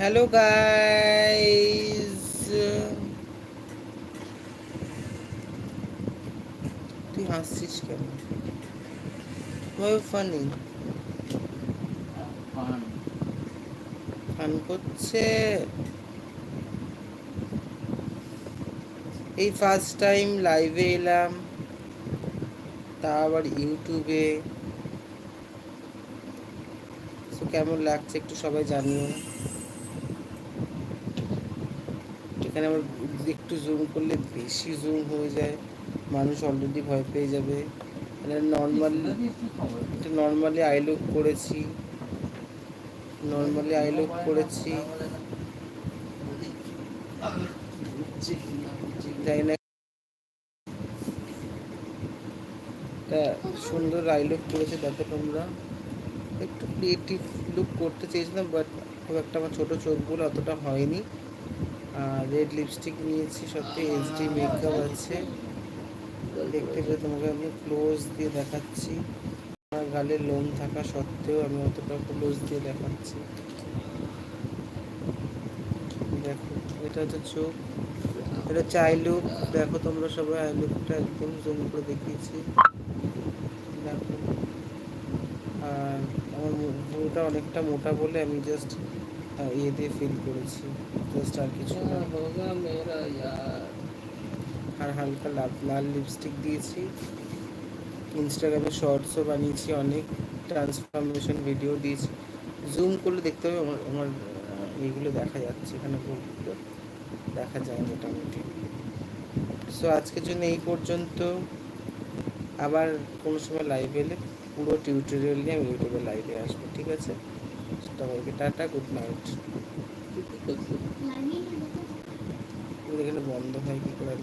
Hello guys তুই হাসছিস কেন? ফানি ফান ফান করছে। এই ফার্স্ট টাইম লাইভে এলাম। তা আবার ইউটিউবে কেমন লাগছে একটু সবাই জানিও। এখানে আবার একটু জুম করলে বেশি জুম হয়ে যায়। মানুষ অলরেডি ভয় পেয়ে যাবে। নর্মালি এটা নর্মালি আই লুক করেছি। নর্মালি আই লুক করেছি। জানি না? একটা সুন্দর আই লুক করেছে দেখো তোমরা। একটু ক্রিয়েটিভ লুক করতে চেয়েছিলাম বাট খুব একটা আমার ছোটো চোখগুলো অতটা হয়নি। রেড লিপস্টিক নিয়েছি সত্যি এইচডি মেকআপ আছে। দেখতে পেলে তোমাকে আমি ক্লোজ দিয়ে দেখাচ্ছি। আমার গালে লোম থাকা সত্ত্বেও আমি অতটা ক্লোজ দিয়ে দেখাচ্ছি। দেখো, এটা হচ্ছে চোখ। এটা আই লুক দেখো তোমরা সবাই আই লুকটা একদম জুম করে দেখিয়েছি। দেখো। আর আমার মুখটা অনেকটা মোটা বলে আমি জাস্ট ইয়ে দিয়ে ফিল করেছি। জাস্ট আর কিছু ইয়ার। আর হালকা লাল লাল লিপস্টিক দিয়েছি। ইনস্টাগ্রামে শর্টসও বানিয়েছি অনেক ট্রান্সফরমেশন ভিডিও দিয়েছি। জুম করলে দেখতে হবে আমার আমার এইগুলো দেখা যাচ্ছে এখানে ভুলগুলো দেখা যায় মোটামুটি। সো আজকের জন্য এই পর্যন্ত। আবার কোনো সময় লাইভ এলে পুরো টিউটোরিয়াল নিয়ে আমি ইউটিউবে লাইভে আসব ঠিক আছে? সবাইকে টাটা গুড নাইট এখানে বন্ধ হয় কি করে?